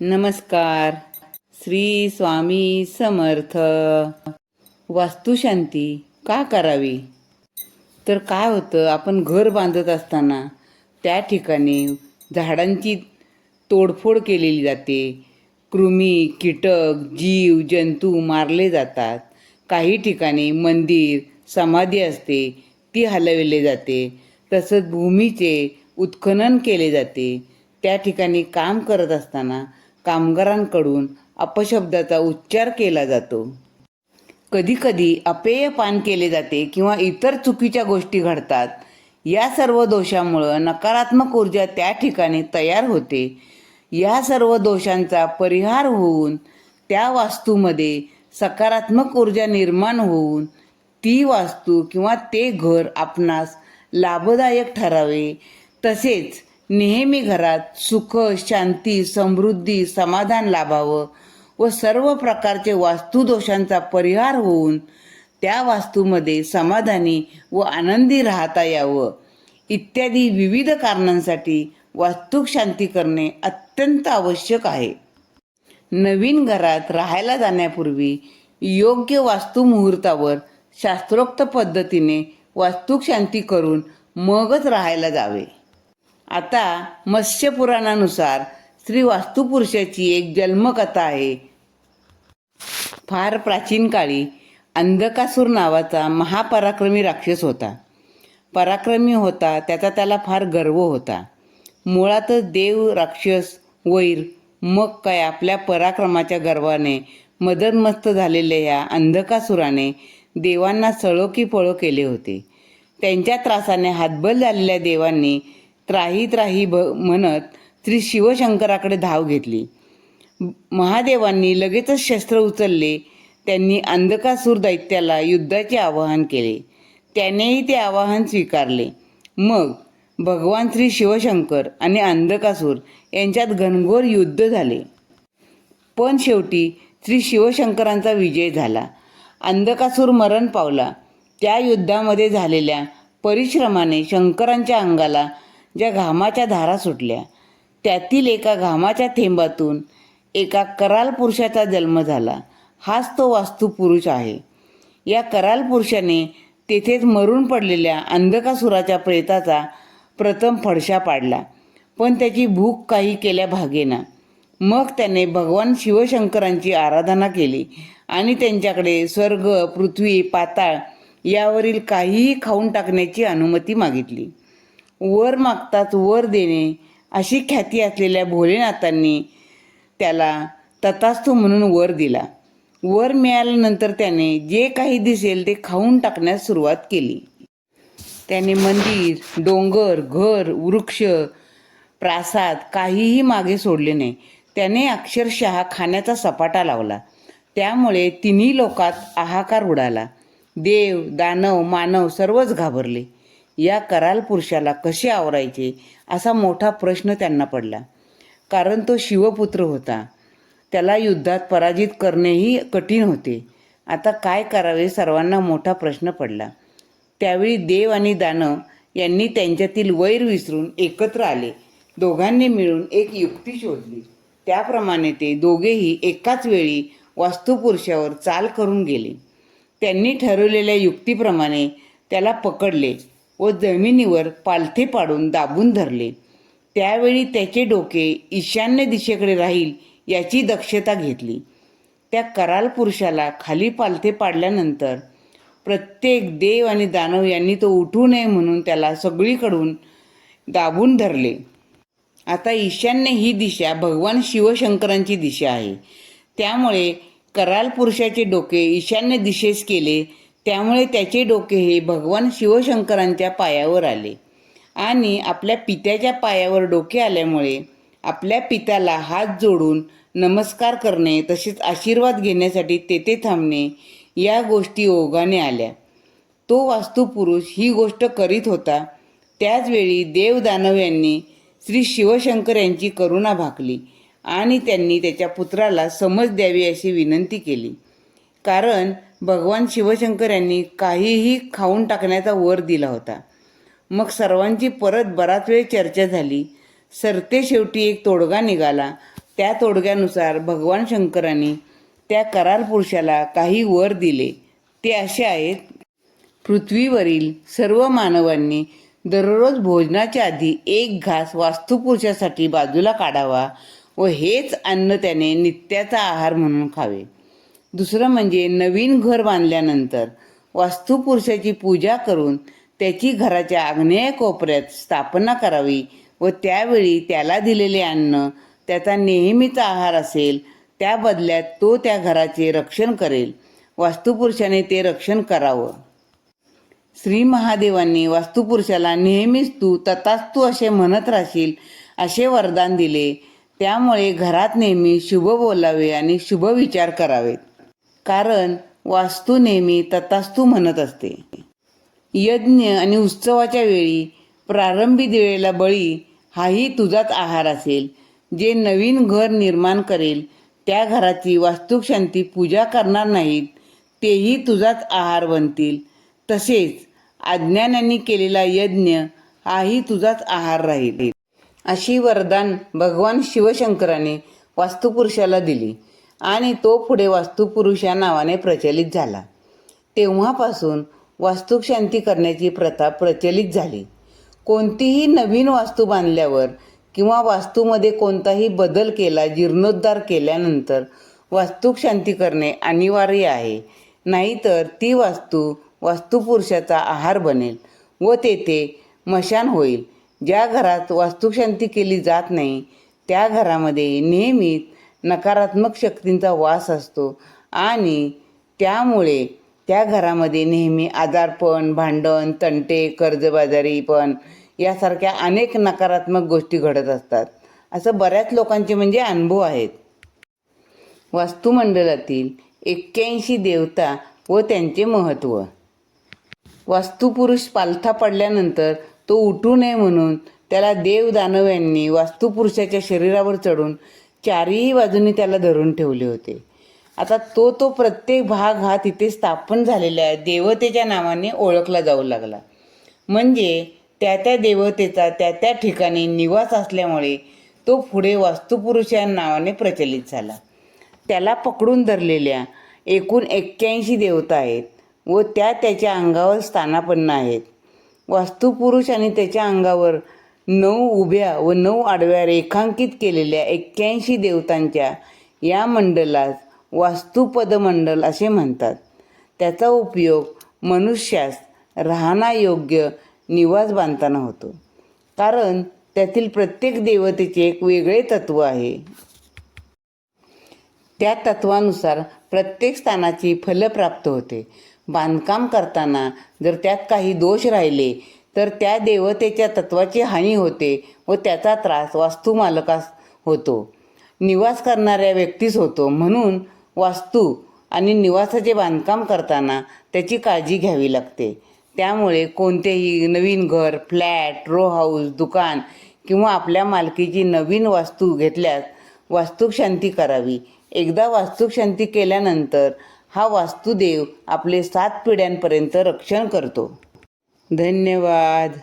नमस्कार. श्री स्वामी समर्थ. वास्तुशांती का करावी? तर काय होतं आपण घर बांधत असताना त्या ठिकाणी झाडांची तोडफोड केलेली जाते. कृमी कीटक जीव जंतू मारले जातात. काही ठिकाणी मंदिर समाधी असते ती हलविले जाते. तसंच भूमीचे उत्खनन केले जाते. त्या ठिकाणी काम करत असताना कामगारांकडून अपशब्दाचा उच्चार केला जातो. कधीकधी अपेय पान केले जाते किंवा इतर चुकीच्या गोष्टी घडतात. या सर्व दोषामुळं नकारात्मक ऊर्जा त्या ठिकाणी तयार होते. या सर्व दोषांचा परिहार होऊन त्या वास्तूमध्ये सकारात्मक ऊर्जा निर्माण होऊन ती वास्तू किंवा ते घर आपणास लाभदायक ठरावे. तसेच नेहमी घरात सुख शांती समृद्धी समाधान लाभावं व सर्व प्रकारचे वास्तुदोषांचा परिहार होऊन त्या वास्तूमध्ये समाधानी व आनंदी राहता यावं. इत्यादी विविध कारणांसाठी वास्तुक शांती करणे अत्यंत आवश्यक आहे. नवीन घरात राहायला जाण्यापूर्वी योग्य वास्तू मुहूर्तावर शास्त्रोक्त पद्धतीने वास्तुक शांती करून मगच राहायला जावे. आता मत्स्यपुराणानुसार श्री वास्तुपुरुषाची एक जन्मकथा आहे. फार प्राचीन काळी अंधकासूर नावाचा महापराक्रमी राक्षस होता. पराक्रमी होता त्याचा त्याला फार गर्व होता. मुळातच देव राक्षस वैर मग काय आपल्या पराक्रमाच्या गर्वाने मदनमस्त झालेल्या या अंधकासुराने देवांना सळो की पळो केले होते. त्यांच्या त्रासाने हातबल झालेल्या देवांनी त्राही त्राही ब म्हणत श्री शिवशंकराकडे धाव घेतली. महादेवांनी लगेचच शस्त्र उचलले. त्यांनी अंधकासूर दैत्याला युद्धाचे आवाहन केले. त्यानेही ते आवाहन स्वीकारले. मग भगवान श्री शिवशंकर आणि अंधकासूर यांच्यात घनघोर युद्ध झाले. पण शेवटी श्री शिवशंकरांचा विजय झाला. अंधकासूर मरण पावला. त्या युद्धामध्ये झालेल्या परिश्रमाने शंकरांच्या अंगाला ज्या घामाच्या धारा सुटल्या त्यातील एका घामाच्या थेंबातून एका कराल पुरुषाचा जन्म झाला. हाच तो वास्तुपुरुष आहे. या कराल पुरुषाने तेथेच मरून पडलेल्या अंधकासुराच्या प्रेताचा प्रथम फडशा पाडला पण त्याची भूक काही केल्या भागेना. मग त्याने भगवान शिवशंकरांची आराधना केली आणि त्यांच्याकडे स्वर्ग पृथ्वी पाताळ यावरील काहीही खाऊन टाकण्याची अनुमती मागितली. वर मागताच वर देणे. अशी ख्याती असलेल्या भोलेनाथांनी त्याला तथास्तु म्हणून वर दिला. वर मिळाल्यानंतर त्याने जे काही दिसेल ते खाऊन टाकण्यास सुरुवात केली. त्याने मंदिर डोंगर घर वृक्ष प्रासाद काहीही मागे सोडले नाही. त्याने अक्षरशः खाण्याचा सपाटा लावला. त्यामुळे तिन्ही लोकात हाहाकार उडाला. देव दानव मानव सर्वच घाबरले. या कराल पुरुषाला कसे आवरायचे? असा मोठा प्रश्न त्यांना पडला. कारण तो शिवपुत्र होता. त्याला युद्धात पराजित करणेही कठीण होते. आता काय करावे? सर्वांना मोठा प्रश्न पडला. त्यावेळी देव आणि दानव यांनी त्यांच्यातील वैर विसरून एकत्र आले. दोघांनी मिळून एक युक्ती शोधली. त्याप्रमाणे ते दोघेही एकाच वेळी वास्तुपुरुषावर चाल करून गेले. त्यांनी ठरवलेल्या युक्तीप्रमाणे त्याला पकडले. व जमिनीवर पालथे पाडून दाबून धरले. त्यावेळी त्याचे डोके ईशान्य दिशेकडे राहील याची दक्षता घेतली. त्या कराल पुरुषाला खाली पालथे पाडल्यानंतर प्रत्येक देव आणि दानव यांनी तो उठू नये म्हणून त्याला सगळीकडून दाबून धरले. आता ईशान्य ही दिशा भगवान शिवशंकरांची दिशा आहे. त्यामुळे कराल पुरुषाचे डोके ईशान्य दिशेस केले त्यामुळे त्याचे डोके हे भगवान शिवशंकरांच्या पायावर आले. आणि आपल्या पित्याच्या पायावर डोके आल्यामुळे आपल्या पित्याला हात जोडून नमस्कार करणे तसेच आशीर्वाद घेण्यासाठी तेथे थांबणे या गोष्टी ओघाने आल्या. तो वास्तुपुरुष ही गोष्ट करीत होता. त्याचवेळी देव दानव यांनी श्री शिवशंकर यांची करुणा भाकली आणि त्यांनी त्याच्या पुत्राला समज द्यावी अशी विनंती केली. कारण भगवान शिवशंकर यांनी काहीही खाऊन टाकण्याचा वर दिला होता. मग सर्वांची परत बराच वेळ चर्चा झाली. सरते शेवटी एक तोडगा निघाला. त्या तोडग्यानुसार भगवान शंकरांनी त्या करार पुरुषाला काही वर दिले. ते असे आहेत. पृथ्वीवरील सर्व मानवांनी दररोज भोजनाच्या आधी एक घास वास्तुपुरुषासाठी बाजूला काढावा व हेच अन्न त्याने नित्याचा आहार म्हणून खावे. दुसरं म्हणजे नवीन घर बांधल्यानंतर वास्तुपुरुषाची पूजा करून त्याची घराच्या आग्नेय कोपऱ्यात स्थापना करावी व त्यावेळी त्याला दिलेले अन्न त्याचा नेहमीचा आहार असेल त्या बदल्यात तो त्या घराचे रक्षण करेल. वास्तुपुरुषाने ते रक्षण करावं. श्री महादेवांनी वास्तुपुरुषाला नेहमीच तू तथास्तू असे म्हणत राहशील असे वरदान दिले. त्यामुळे घरात नेहमी शुभ बोलावे आणि शुभ विचार करावेत. कारण वास्तू नेहमी तथास्तू म्हणत असते. यज्ञ आणि उत्सवाच्या वेळी प्रारंभी दिलेला बळी हाही तुझाच आहार असेल. जे नवीन घर निर्माण करेल त्या घराची वास्तुशांती पूजा करणार नाहीत तेही तुझाच आहार बनतील. तसेच अज्ञानांनी केलेला यज्ञ हाही तुझाच आहार राहील. अशी वरदान भगवान शिवशंकराने वास्तुपुरुषाला दिली. आणि तो पुढे वास्तुपुरुष या नावाने प्रचलित झाला. तेव्हापासून वास्तुशांती करण्याची प्रथा प्रचलित झाली. कोणतीही नवीन वास्तू बांधल्यावर किंवा वास्तूमध्ये कोणताही बदल केला जीर्णोद्धार केल्यानंतर वास्तुशांती करणे अनिवार्य आहे. नाहीतर ती वास्तू वास्तुपुरुषाचा आहार बनेल व तेथे मशान होईल. ज्या घरात वास्तुशांती केली जात नाही त्या घरामध्ये नेहमीच नकारात्मक शक्तींचा वास असतो. आणि त्यामुळे त्या घरामध्ये नेहमी आजारपण भांडण तंटे कर्जबाजारीपण यासारख्या अनेक नकारात्मक गोष्टी घडत असतात. असं बऱ्याच लोकांचे म्हणजे अनुभव आहेत. वास्तुमंडळातील एक्क्याऐंशी देवता व त्यांचे महत्त्व. वास्तुपुरुष पालथा पडल्यानंतर तो उठू नये म्हणून त्याला देव दानव यांनी वास्तुपुरुषाच्या शरीरावर चढून चारही बाजूनी त्याला धरून ठेवले होते. आता तो तो प्रत्येक भाग हा तिथे स्थापन झालेल्या देवतेच्या नावाने ओळखला जाऊ लागला. म्हणजे त्या त्या देवतेचा त्या त्या ठिकाणी निवास असल्यामुळे तो पुढे वास्तुपुरुष या नावाने प्रचलित झाला. त्याला पकडून धरलेल्या एकूण एक्क्याऐंशी देवता आहेत व त्या त्याच्या अंगावर स्थानापन्न आहेत. वास्तुपुरुष आणि त्याच्या अंगावर नऊ उभ्या व नऊ आडव्या रेखांकित केलेल्या एक्क्याऐंशी देवतांच्या या मंडलास वास्तुपदमंडल असे म्हणतात. त्याचा उपयोग मनुष्यास राहण्यायोग्य निवास बांधताना होतो. कारण त्यातील प्रत्येक देवतेचे एक वेगळे तत्व आहे. त्या तत्वानुसार प्रत्येक स्थानाची फलं प्राप्त होते. बांधकाम करताना जर त्यात काही दोष राहिले तर त्या देवतेच्या तत्वाची हानी होते व त्याचा त्रास वास्तुमालकास होतो. निवास करणाऱ्या व्यक्तीस होतो. म्हणून वास्तू आणि निवासाचे बांधकाम करताना त्याची काळजी घ्यावी लागते. त्यामुळे कोणतेही नवीन घर फ्लॅट रो हाऊस दुकान किंवा आपल्या मालकीची नवीन वास्तू घेतल्यास वास्तुशांती करावी. एकदा वास्तुशांती केल्यानंतर हा वास्तुदेव आपले सात पिढ्यांपर्यंत रक्षण करतो. धन्यवाद.